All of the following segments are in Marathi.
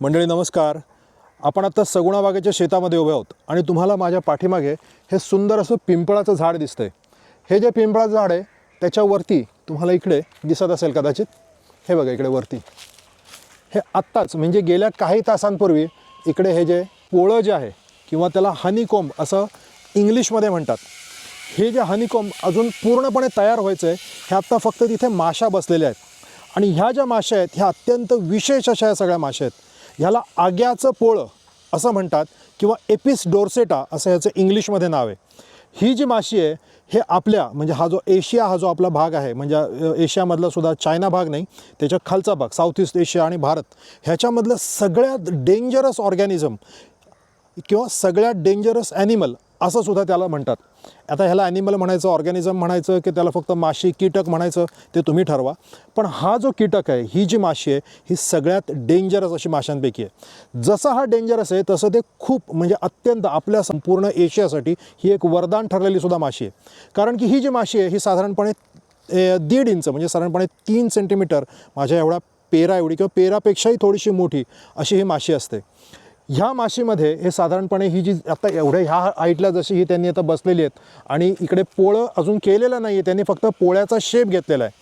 मंडळी नमस्कार. आपण आता सगुणा बागेच्या शेतामध्ये उभे आहोत आणि तुम्हाला माझ्या पाठीमागे हे सुंदर असं पिंपळाचं झाड दिसतंय. हे जे पिंपळाचं झाड आहे त्याच्यावरती तुम्हाला इकडे दिसत असेल कदाचित. हे बघा इकडे वरती. हे आत्ताच म्हणजे गेल्या काही तासांपूर्वी इकडे हे जे पोळं जे आहे किंवा त्याला हनीकोंब असं इंग्लिशमध्ये म्हणतात. हे जे हनीकोंब अजून पूर्णपणे तयार व्हायचं आहे हे आत्ता फक्त तिथे माशा बसलेल्या आहेत. आणि ह्या ज्या माशा आहेत ह्या अत्यंत विशेष अशा या सगळ्या माशा आहेत. ह्याला आग्याचं पोळं असं म्हणतात किंवा एपिस डोर्सेटा असं ह्याचं इंग्लिशमध्ये नाव आहे. ही जी माशी आहे हे आपल्या म्हणजे हा जो एशिया हा जो आपला भाग आहे म्हणजे एशियामधला सुद्धा चायना भाग नाही त्याच्या खालचा भाग साऊथ ईस्ट एशिया आणि भारत ह्याच्यामधलं सगळ्यात डेंजरस ऑर्गॅनिझम किंवा सगळ्यात डेंजरस ॲनिमल असं सुद्धा त्याला म्हणतात. आता ह्याला ॲनिमल म्हणायचं ऑर्गॅनिझम म्हणायचं की त्याला फक्त माशी कीटक म्हणायचं ते तुम्ही ठरवा. पण हा जो कीटक आहे ही जी माशी आहे ही सगळ्यात डेंजरस अशी माशांपैकी आहे. जसं हा डेंजरस आहे तसं ते खूप म्हणजे अत्यंत आपल्या संपूर्ण एशियासाठी ही एक वरदान ठरलेली सुद्धा माशी आहे. कारण की ही जी माशी आहे ही साधारणपणे दीड इंच म्हणजे साधारणपणे तीन सेंटीमीटर माझ्या एवढा पेरा एवढी किंवा पेरापेक्षाही थोडीशी मोठी अशी ही माशी असते. ह्या माशीमध्ये हे साधारणपणे ही जी आता एवढ्या ह्या हाईटला जशी ही त्यांनी आता बसलेली आहेत आणि इकडे पोळं अजून केलेलं नाही आहे त्यांनी फक्त पोळ्याचा शेप घेतलेला आहे.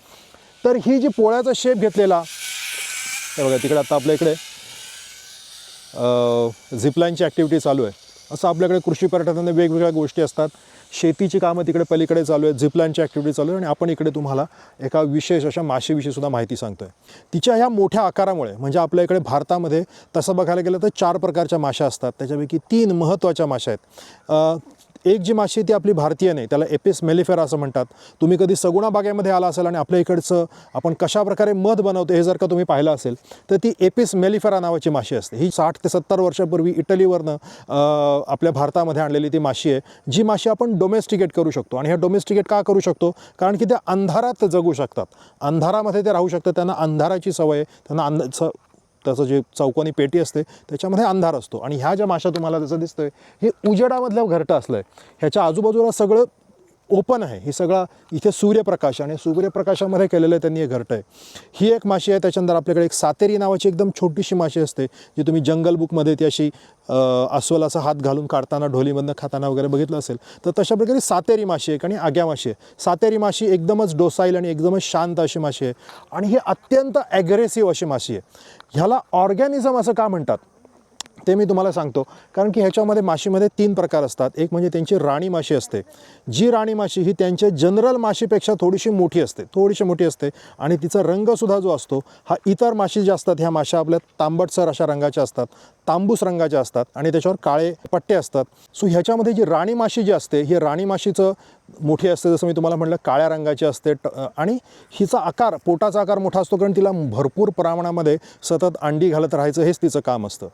तर ही जी पोळ्याचा शेप घेतलेला हे बघा तिकडे आता आपल्या इकडे झिपलाईनची ॲक्टिव्हिटी चालू आहे. असं आपल्याकडे कृषी पर्यटनाने वेगवेगळ्या गोष्टी असतात. शेतीची कामं तिकडे पलीकडे चालू आहेत झिपलाईनची ॲक्टिव्हिटी चालू आहे आणि आपण इकडे तुम्हाला एका विशेष अशा माशीविषयी सुद्धा माहिती सांगतो आहे तिच्या ह्या मोठ्या आकारामुळे म्हणजे आपल्या इकडे भारतामध्ये तसं बघायला गेलं तर चार प्रकारच्या माशा असतात. त्याच्यापैकी तीन महत्त्वाच्या माशा आहेत. एक जी माशी आहे ती आपली भारतीय नाही त्याला एपिस मेलिफेरा असं म्हणतात. तुम्ही कधी सगुणा बागेमध्ये आला असेल आणि आपल्या इकडचं आपण कशा प्रकारे मध बनवतो हे जर का तुम्ही पाहिलं असेल तर ती एपिस मेलिफेरा नावाची माशी असते. ही साठ ते सत्तर वर्षापूर्वी इटलीवरनं आपल्या भारतामध्ये आणलेली ती माशी आहे जी माशी आपण डोमेस्टिकेट करू शकतो. आणि ह्या डोमेस्टिकेट का करू शकतो? कारण की त्या अंधारात जगू शकतात. अंधारामध्ये ते राहू शकतात त्यांना अंधाराची सवय आहे त्यांना अंध स त्याचं जे चौकोनी पेटी असते त्याच्यामध्ये अंधार असतो. आणि ह्या ज्या माशा तुम्हाला जसं दिसतंय हे उजेडामधल्या घरटं असलं आहे ह्याच्या आजूबाजूला सगळं ओपन आहे. हे सगळा इथे सूर्यप्रकाश आणि सूर्यप्रकाशामध्ये केलेलं आहे त्यांनी हे घरटं आहे. ही एक माशी आहे त्याच्यानंतर आपल्याकडे एक सातेरी नावाची एकदम छोटीशी माशी असते जी तुम्ही जंगल बुकमध्ये ती अशी अस्वलाचा अस्वल असा हात घालून काढताना ढोलीमधनं खाताना वगैरे बघितलं असेल तर तशा प्रकारे सातेरी माशी आहे आणि आग्या माशी आहे. सातेरी माशी एकदमच डोसाईल आणि एकदमच शांत अशी माशी आहे. आणि ही अत्यंत ॲग्रेसिव्ह अशी माशी आहे. ह्याला ऑर्गॅनिझम असं का म्हणतात? ते मी तुम्हाला सांगतो. कारण की ह्याच्यामध्ये माशीमध्ये तीन प्रकार असतात. एक म्हणजे त्यांची राणी माशी असते. जी राणी माशी ही त्यांच्या जनरल माशीपेक्षा थोडीशी मोठी असते. थोडीशी मोठी असते. आणि तिचा रंगसुद्धा जो असतो हा इतर माशी ज्या असतात ह्या माशा आपल्या तांबटसर अशा रंगाच्या असतात. तांबूस रंगाच्या असतात. आणि त्याच्यावर काळे पट्टे असतात. सो ह्याच्यामध्ये जी राणी माशी जी असते ही राणी माशीचं मोठी असते जसं मी तुम्हाला म्हटलं काळ्या रंगाची असते. ट आणि हिचा आकार पोटाचा आकार मोठा असतो कारण तिला भरपूर प्रमाणामध्ये सतत अंडी घालत राहायचं हेच तिचं काम असतं.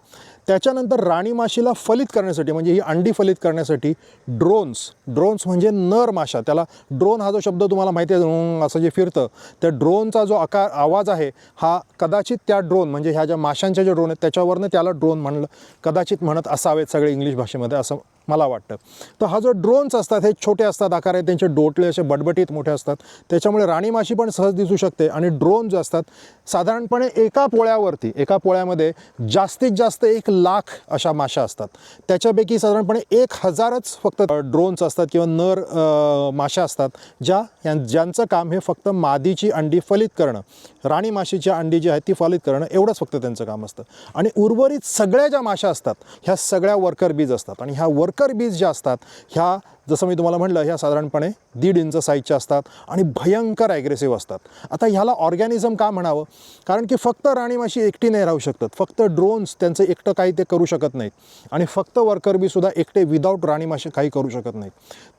त्याच्यानंतर राणी माशीला फलित करण्यासाठी म्हणजे ही अंडी फलित करण्यासाठी ड्रोन्स ड्रोन्स म्हणजे नर माशा. त्याला ड्रोन हा जो शब्द तुम्हाला माहिती आहे असं जे फिरतं त्या ड्रोनचा जो आकार आवाज आहे हा कदाचित त्या ड्रोन म्हणजे ह्या ज्या माशांच्या ज्या ड्रोन आहेत त्याच्यावरनं त्याला ड्रोन म्हणलं कदाचित म्हणत असावेत सगळे इंग्लिश भाषेमध्ये असं मला वाटतं. तर हा जो ड्रोन्स असतात हे छोटे असतात आकार आहे त्यांचे डोटले असे बटबटीत मोठे असतात. त्याच्यामुळे राणी माशी पण सहज दिसू शकते आणि ड्रोन जे असतात साधारणपणे एका पोळ्यावरती एका पोळ्यामध्ये जास्तीत जास्त एक लाख अशा माशा असतात. त्याच्यापैकी साधारणपणे एक हजारच फक्त ड्रोन्स असतात किंवा नर माशा असतात ज्या यां- ज्यांचं काम हे फक्त मादीची अंडी फलित करणं. राणी माशीची अंडी जी आहेत ती फलित करणं एवढंच फक्त त्यांचं काम असतं. आणि उर्वरित सगळ्या ज्या माशा असतात ह्या सगळ्या वर्कर बीज असतात. आणि ह्या वर्कर बीज ज्या असतात ह्या जसं मी तुम्हाला म्हटलं ह्या साधारणपणे दीड इंच साईजच्या असतात आणि भयंकर ॲग्रेसिव्ह असतात. आता ह्याला ऑर्गॅनिझम का म्हणावं? कारण की फक्त राणीमाशी एकटी नाही राहू शकतात फक्त ड्रोन्स त्यांचं एकटं काही ते करू शकत नाहीत. आणि फक्त वर्करबीसुद्धा एकटे विदाऊट राणीमाशी काही करू शकत नाहीत.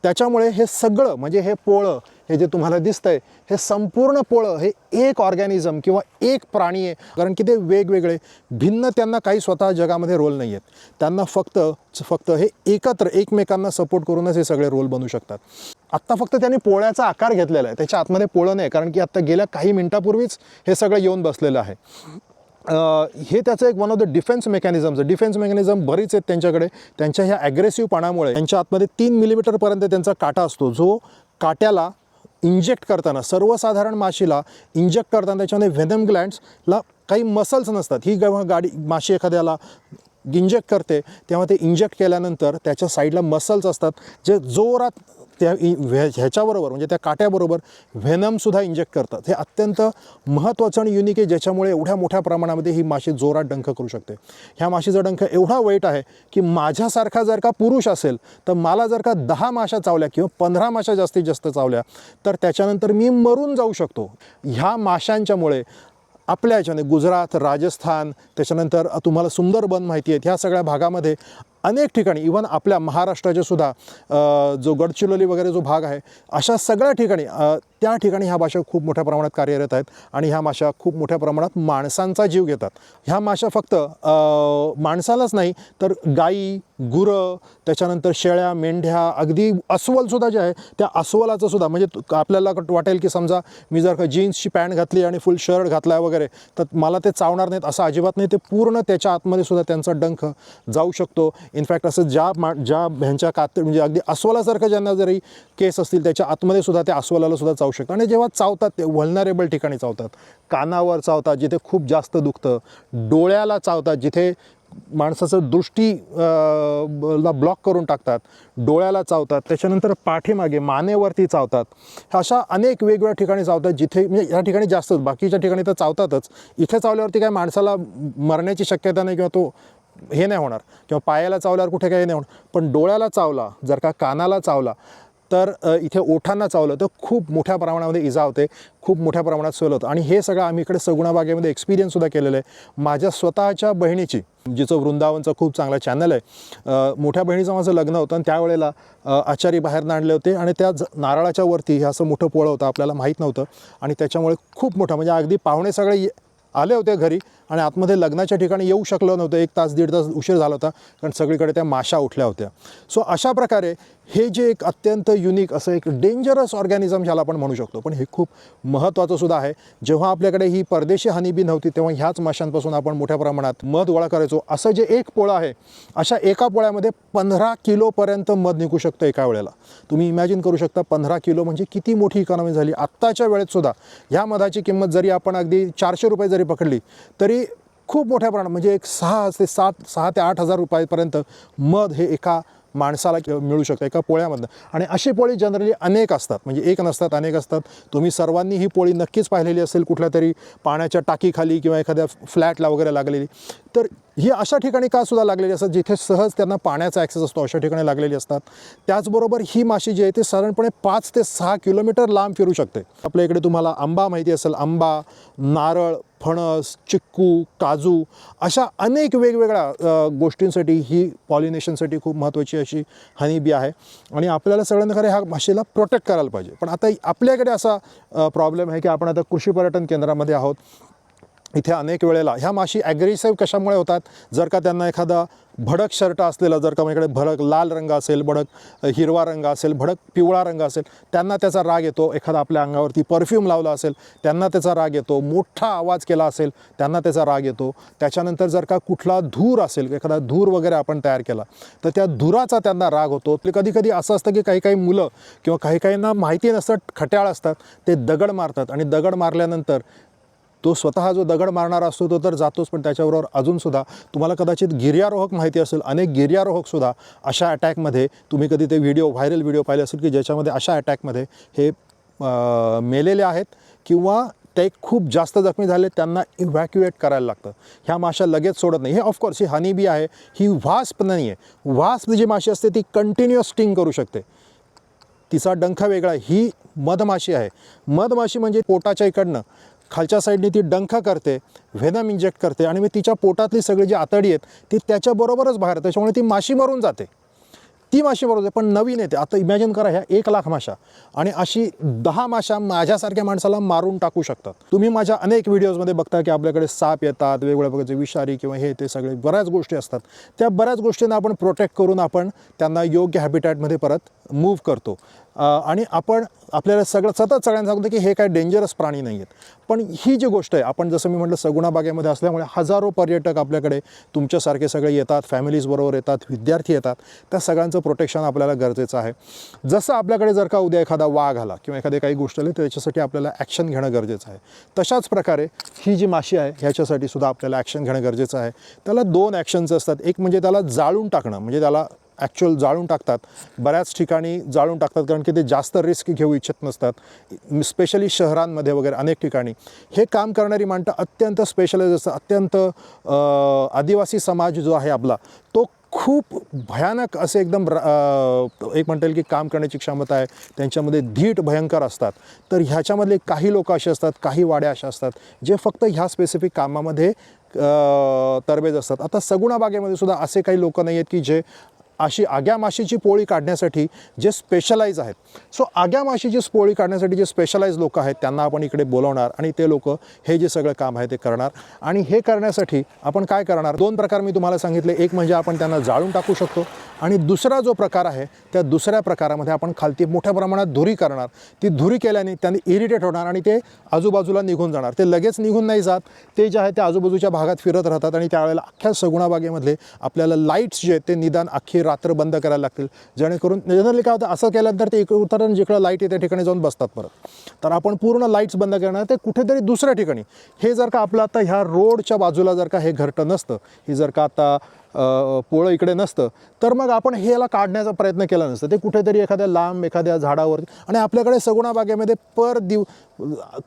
त्याच्यामुळे हे सगळं म्हणजे हे पोळं हे जे तुम्हाला दिसतंय हे संपूर्ण पोळं हे एक ऑर्गॅनिझम किंवा एक प्राणी आहे. कारण की ते वेगवेगळे भिन्न त्यांना काही स्वतः जगामध्ये रोल नाही आहेत. त्यांना फक्त फक्त हे एकत्र एकमेकांना सपोर्ट करूनच हे सगळे रोल बनू शकतात. आत्ता फक्त त्यांनी पोळ्याचा आकार घेतलेला आहे. त्याच्या आतमध्ये पोळं नाही कारण की आत्ता गेल्या काही मिनिटापूर्वीच हे सगळं येऊन बसलेलं आहे. हे त्याचं एक one of the defence mechanisms defence mechanism बरीच आहेत त्यांच्याकडे. त्यांच्या ह्या ॲग्रेसिव्हपणामुळे त्यांच्या आतमध्ये तीन मिलीमीटरपर्यंत त्यांचा काटा असतो. जो काट्याला इंजेक्ट करताना सर्वसाधारण माशीला इंजेक्ट करताना त्याच्यामध्ये व्हेनम ग्लँड्सला काही मसल्स नसतात. ही जेव्हा गाडी माशी एखाद्याला इंजेक्ट करते तेव्हा ते इंजेक्ट केल्यानंतर त्याच्या साईडला मसल्स असतात जे जोरात त्या इ- व्हे- ह्याच्याबरोबर म्हणजे त्या काट्याबरोबर व्हेनमसुद्धा इंजेक्ट करतात. हे अत्यंत महत्त्वाचं आणि युनिक आहे ज्याच्यामुळे एवढ्या मोठ्या प्रमाणामध्ये ही माशी जोरात डंख करू शकते. ह्या माशीचा डंख एवढा वाईट आहे की माझ्यासारखा जर का पुरुष असेल तर मला जर का दहा माशा चावल्या किंवा पंधरा माशा जास्तीत जास्त चावल्या तर त्याच्यानंतर मी मरून जाऊ शकतो. ह्या माशांच्यामुळे आपल्या याच्याने गुजरात राजस्थान त्याच्यानंतर तुम्हाला सुंदरबन माहिती आहेत ह्या सगळ्या भागामध्ये अनेक ठिकाणी इवन आपल्या महाराष्ट्राचे सुद्धा जो गडचिरोली वगैरे जो भाग आहे अशा सगळ्या ठिकाणी त्या ठिकाणी ह्या भाषा खूप मोठ्या प्रमाणात कार्यरत आहेत आणि ह्या माशा खूप मोठ्या प्रमाणात माणसांचा जीव घेतात. ह्या माशा फक्त माणसालाच नाही तर गाई गुरं त्याच्यानंतर शेळ्या मेंढ्या अगदी अस्वलसुद्धा जे आहे त्या अस्वलाचं सुद्धा म्हणजे आपल्याला वाटेल की समजा मी जर का जीन्सची पॅन्ट घातली आणि फुल शर्ट घातला वगैरे तर मला ते चावणार नाहीत असं अजिबात नाही ते पूर्ण त्याच्या आतमध्ये सुद्धा त्यांचा डंख जाऊ शकतो. इनफॅक्ट असं ज्या मा ज्या ह्यांच्या कात म्हणजे अगदी अस्वलासारखं ज्यांना जरी केस असतील त्याच्या आतमध्ये सुद्धा त्या अस्वलाला सुद्धा चावू शकतात. आणि जेव्हा चावतात ते व्हलनरेबल ठिकाणी चावतात. कानावर चावतात जिथे खूप जास्त दुखतं. डोळ्याला चावतात जिथे माणसाचं दृष्टी ब- ला ब्लॉक करून टाकतात. डोळ्याला चावतात. त्याच्यानंतर पाठीमागे मानेवरती चावतात. अशा अनेक वेगवेगळ्या ठिकाणी चावतात जिथे म्हणजे या ठिकाणी जास्तच बाकीच्या ठिकाणी तर चावतातच. इथे चावल्यावरती काय माणसाला मरण्याची शक्यता नाही किंवा तो हे नाही होणार. किंवा पायाला चावल्यावर कुठे काही नाही होणार. पण डोळ्याला चावला जर का कानाला चावला तर इथे ओठांना चावलं तर खूप मोठ्या प्रमाणामध्ये इजा होते खूप मोठ्या प्रमाणात सोल होतं. आणि हे सगळं आम्ही इकडे सगुणा बागेमध्ये एक्सपिरियन्ससुद्धा केलेलं आहे. माझ्या स्वतःच्या बहिणीची जिचं वृंदावनचं खूप चांगला चॅनल आहे मोठ्या बहिणीचं माझं लग्न होतं आणि त्यावेळेला आचारी बाहेरनं आणले होते आणि त्या नारळाच्या वरती हे असं मोठं पोळं होतं आपल्याला माहीत नव्हतं. आणि त्याच्यामुळे खूप मोठं म्हणजे अगदी पाहुणे सगळे आले होते घरी आणि आतमध्ये लग्नाच्या ठिकाणी येऊ शकलो नव्हतं. एक तास दीड तास उशीर झाला होता कारण सगळीकडे त्या माशा उठल्या होत्या. सो अशा प्रकारे हे जे एक अत्यंत युनिक असं एक डेंजरस ऑर्गॅनिझम ज्याला आपण म्हणू शकतो. पण हे खूप महत्त्वाचं सुद्धा आहे. जेव्हा आपल्याकडे ही परदेशी हानीबी नव्हती तेव्हा ह्याच माशांपासून आपण मोठ्या प्रमाणात मध गोळा करायचो. असं जे एक पोळं आहे अशा एका पोळ्यामध्ये पंधरा किलोपर्यंत मध निघू शकतं एका वेळेला. तुम्ही इमॅजिन करू शकता पंधरा किलो म्हणजे किती मोठी इकॉनॉमी झाली. आत्ताच्या वेळेत सुद्धा ह्या मधाची किंमत जरी आपण अगदी चारशे रुपये जरी पकडली तरी खूप मोठ्या प्रमाणात म्हणजे एक सहा ते सात सहा ते आठ हजार रुपयापर्यंत मध हे एका माणसाला मिळू शकतं एका पोळ्यामधनं. आणि अशी पोळी जनरली अनेक असतात. म्हणजे एक नसतात अनेक असतात. तुम्ही सर्वांनी ही पोळी नक्कीच पाहिलेली असेल कुठल्या तरी पाण्याच्या टाकीखाली किंवा एखाद्या फ्लॅटला वगैरे लागलेली. तर ही अशा ठिकाणी का सुद्धा लागलेली असतात जिथे सहज त्यांना पाण्याचा ॲक्सेस असतो अशा ठिकाणी लागलेली असतात. त्याचबरोबर ही माशी जी आहे ती साधारणपणे पाच ते सहा किलोमीटर लांब फिरू शकते. आपल्या इकडे तुम्हाला आंबा माहिती असेल आंबा नारळ फणस चिक्कू काजू अशा अनेक वेगवेगळ्या गोष्टींसाठी ही पॉलिनेशनसाठी खूप महत्त्वाची अशी हनीबी आहे. आणि आपल्याला सगळ्यांना खरं ह्या भाषेला प्रोटेक्ट करायला पाहिजे. पण आता आपल्याकडे असा प्रॉब्लेम आहे की आपण आता कृषी पर्यटन केंद्रामध्ये आहोत. इथे अनेक वेळेला ह्या माशी ॲग्रेसिव्ह कशामुळे होतात? जर का त्यांना एखादा भडक शर्ट असलेला जर का माझ्याकडे भडक लाल रंग असेल भडक हिरवा रंग असेल भडक पिवळा रंग असेल त्यांना त्याचा राग येतो. एखादा आपल्या अंगावरती परफ्यूम लावला असेल त्यांना त्याचा राग येतो. मोठा आवाज केला असेल त्यांना त्याचा राग येतो. त्याच्यानंतर जर का कुठला धूर असेल एखादा धूर वगैरे आपण तयार केला तर त्या धुराचा त्यांना राग होतो. कधी कधी असं असतं की काही काही मुलं किंवा काही काहींना माहिती नसतं खट्याळ असतात ते दगड मारतात आणि दगड मारल्यानंतर तो स्वतः जो दगड मारणारा असतो तो तर जातोच पण त्याच्याबरोबर अजूनसुद्धा तुम्हाला कदाचित गिर्यारोहक माहिती असेल अनेक गिर्यारोहकसुद्धा अशा अटॅकमध्ये तुम्ही कधी ते व्हिडिओ व्हायरल व्हिडिओ पाहिले असेल की ज्याच्यामध्ये अशा अटॅकमध्ये हे मेलेले आहेत किंवा ते खूप जास्त जखमी झाले त्यांना इव्हॅक्युएट करायला लागतं. ह्या माशा लगेच सोडत नाही. हे ऑफकोर्स ही हनी बी आहे ही वास्प नाही आहे वास्प जी माशी असते ती कंटिन्युअस स्टिंग करू शकते. तिचा डंख वेगळा ही मधमाशी आहे. मधमाशी म्हणजे पोटाच्या इकडनं. खालच्या साईडने ती डंख करते व्हेनम इंजेक्ट करते आणि मग तिच्या पोटातली सगळी जी आतडी आहेत ती त्याच्याबरोबरच बाहेर त्याच्यामुळे ती माशी मरून जाते. ती माशी मरून जाते पण नवीन येते. आता इमॅजिन करा ह्या एक लाख माशा आणि अशी दहा माशा माझ्यासारख्या माणसाला मारून टाकू शकतात. तुम्ही माझ्या अनेक व्हिडिओजमध्ये बघता की आपल्याकडे साप येतात वेगवेगळ्या प्रकारचे विषारी किंवा हे ते सगळे बऱ्याच गोष्टी असतात. त्या बऱ्याच गोष्टींना आपण प्रोटेक्ट करून आपण त्यांना योग्य हॅबिटॅटमध्ये परत मूव्ह करतो. आणि आपण आपल्याला सगळं सतत सगळ्यांना सांगतो की हे काय डेंजरस प्राणी नाही आहेत पण ही जी गोष्ट आहे आपण जसं मी म्हटलं सगुणा बागेमध्ये असल्यामुळे हजारो पर्यटक आपल्याकडे तुमच्यासारखे सगळे येतात फॅमिलीजबरोबर येतात विद्यार्थी येतात. त्या सगळ्यांचं प्रोटेक्शन आपल्याला गरजेचं आहे. जसं आपल्याकडे जर का उद्या एखादा वाघ आला किंवा एखादी काही गोष्ट आली तर त्याच्यासाठी आपल्याला ॲक्शन घेणं गरजेचं आहे. तशाच प्रकारे ही जी माशी आहे ह्याच्यासाठी सुद्धा आपल्याला ॲक्शन घेणं गरजेचं आहे. त्याला दोन ॲक्शन्स असतात. एक म्हणजे त्याला जाळून टाकणं म्हणजे त्याला ॲक्च्युअल जाळून टाकतात. बऱ्याच ठिकाणी जाळून टाकतात कारण की ते जास्त रिस्क घेऊ इच्छित नसतात. स्पेशली शहरांमध्ये वगैरे अनेक ठिकाणी. हे काम करणारी माणसं अत्यंत स्पेशलाइज असतात. अत्यंत आदिवासी समाज जो आहे आपला तो खूप भयानक असे एकदम एक म्हणता येईल की काम करण्याची क्षमता आहे. त्यांच्यामध्ये धीट भयंकर असतात. तर ह्याच्यामधले काही लोक असे असतात काही वाड्या अशा असतात जे फक्त ह्या स्पेसिफिक कामामध्ये तरबेज असतात. आता सगुणा बागेमध्ये सुद्धा असे काही लोक नाही आहेत की जे अशी आग्या माशीची पोळी काढण्यासाठी जे स्पेशलाइज आहेत. सो आग्या माशीची पोळी काढण्यासाठी जे स्पेशलाइज लोक आहेत त्यांना आपण इकडे बोलवणार आणि ते लोक हे जे सगळं काम आहे ते करणार. आणि हे करण्यासाठी आपण काय करणार? दोन प्रकार मी तुम्हाला सांगितले. एक म्हणजे आपण त्यांना जाळून टाकू शकतो. आणि दुसरा जो प्रकार आहे त्या दुसऱ्या प्रकारामध्ये आपण खालती मोठ्या प्रमाणात धुरी करणार. ती धुरी केल्याने त्यांनी इरिटेट होणार आणि ते आजूबाजूला निघून जाणार. ते लगेच निघून नाही जात. ते जे आहे ते आजूबाजूच्या भागात फिरत राहतात आणि त्यावेळेला अख्ख्या सगुणाबागेमधले आपल्याला लाईट्स जे आहेत ते निदान अख्खी रात्र बंद करायला लागतील. जेणेकरून जनरली काय होतं असं केल्यानंतर ते इकडे उतरण जिकडं लाइट येते त्या ठिकाणी जाऊन बसतात परत. तर आपण पूर्ण लाईट्स बंद करणार ते कुठेतरी दुसऱ्या ठिकाणी. हे जर का आपलं आता ह्या रोडच्या बाजूला जर का हे घरटं नसतं हे जर का आता पोळं इकडे नसतं तर मग आपण ह्याला काढण्याचा प्रयत्न केला नसतं. ते कुठेतरी एखाद्या लांब एखाद्या झाडावरती आणि आपल्याकडे सगुणा बागेमध्ये पर दिव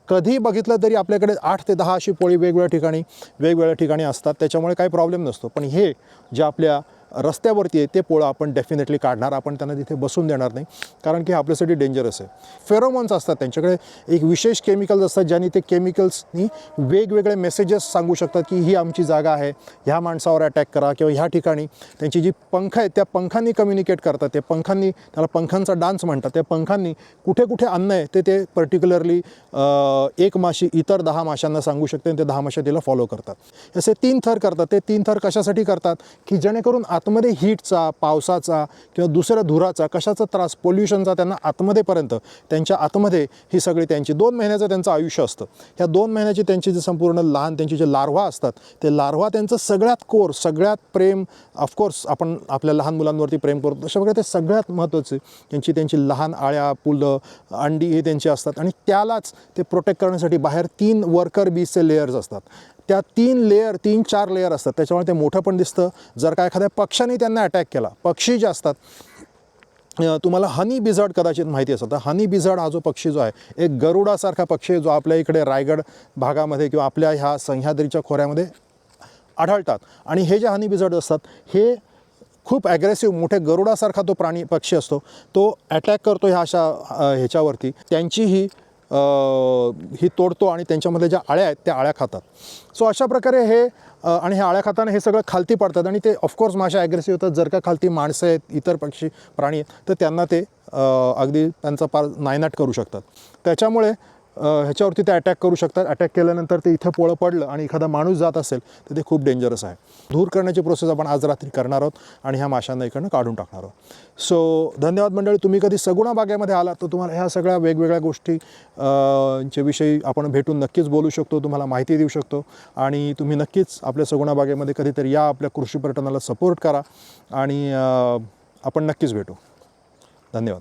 कधी बघितलं तरी आपल्याकडे आठ ते दहा अशी पोळी वेगवेगळ्या ठिकाणी वेगवेगळ्या ठिकाणी असतात. त्याच्यामुळे काही प्रॉब्लेम नसतो. पण हे जे आपल्या रस्त्यावरती आहे ते पोळं आपण डेफिनेटली काढणार आपण त्यांना तिथे बसून देणार नाही. कारण की आपल्यासाठी डेंजरस आहे. फेरोमॉन्स असतात त्यांच्याकडे. एक विशेष केमिकल्स असतात ज्यांनी ते केमिकल्सनी वेगवेगळे मेसेजेस सांगू शकतात की ही आमची जागा आहे ह्या माणसावर अटॅक करा किंवा ह्या ठिकाणी त्यांची जी पंख आहेत त्या पंखांनी कम्युनिकेट करतात. ते पंखांनी त्याला पंखांचा डान्स म्हणतात. त्या पंखांनी कुठे कुठे अन्न आहे ते ते पर्टिक्युलरली एक माशी इतर दहा माशांना सांगू शकते आणि ते दहा माशा तिला फॉलो करतात. असे तीन थर करतात. ते तीन थर कशासाठी करतात? की जेणेकरून आतमध्ये हीटचा पावसाचा किंवा दुसऱ्या धुराचा कशाचा त्रास पोल्युशनचा त्यांना आतमध्येपर्यंत त्यांच्या आतमध्ये ही सगळी त्यांची दोन महिन्याचं त्यांचं आयुष्य असतं. ह्या दोन महिन्याची त्यांची जे संपूर्ण लहान त्यांची जे लार्वा असतात ते लार्वा त्यांचं सगळ्यात कोर सगळ्यात प्रेम ऑफकोर्स आपण आपल्या लहान मुलांवरती प्रेम करतो तशा प्रकारे ते सगळ्यात महत्त्वाचे त्यांची त्यांची लहान आळ्या पुलं अंडी हे त्यांची असतात. आणि त्यालाच ते प्रोटेक्ट करण्यासाठी बाहेर तीन वर्कर बीजचे लेयर्स असतात. त्या तीन लेअर तीन चार लेअर असतात. त्याच्यामुळे ते मोठं पण दिसतं. जर का एखाद्या पक्षाने त्यांना अटॅक केला पक्षी जे असतात तुम्हाला हनी बिझर्ड कदाचित माहिती असेल. तर हनी बिझर्ड हा जो पक्षी जो आहे एक गरुडासारखा पक्षी जो आपल्या इकडे रायगड भागामध्ये किंवा आपल्या ह्या सह्याद्रीच्या खोऱ्यामध्ये आढळतात. आणि हे जे हनी बिझर्ड असतात हे खूप ॲग्रेसिव्ह मोठे गरुडासारखा तो प्राणी पक्षी असतो. तो अटॅक करतो ह्या अशा ह्याच्यावरती. त्यांची ही ही तोडतो आणि त्यांच्यामध्ये ज्या आळ्या आहेत त्या आळ्या खातात. सो अशा प्रकारे हे आणि हे आळ्या खाताना हे सगळं खालती पडतात आणि ते ऑफकोर्स माशा ॲग्रेसिव्ह होतात. जर का खालती माणसं आहेत इतर पक्षी प्राणी आहेत तर त्यांना ते अगदी त्यांचा पार नायनाट करू शकतात. त्याच्यामुळे ह्याच्यावरती ते अटॅक करू शकतात. अटॅक केल्यानंतर ते इथं पोळं पडलं आणि एखादा माणूस जात असेल तर ते खूप डेंजरस आहे. दूर करण्याची प्रोसेस आपण आज रात्री करणार आहोत आणि ह्या माशांना इकडनं काढून टाकणार आहोत. सो धन्यवाद मंडळी. तुम्ही कधी सगुणा बागेमध्ये आलात तर तुम्हाला ह्या सगळ्या वेगवेगळ्या गोष्टी च्या विषयी आपण भेटून नक्कीच बोलू शकतो तुम्हाला माहिती देऊ शकतो. आणि तुम्ही नक्कीच आपल्या सगुणा बागेमध्ये कधीतरी या आपल्या कृषी पर्यटनाला सपोर्ट करा आणि आपण नक्कीच भेटू. धन्यवाद.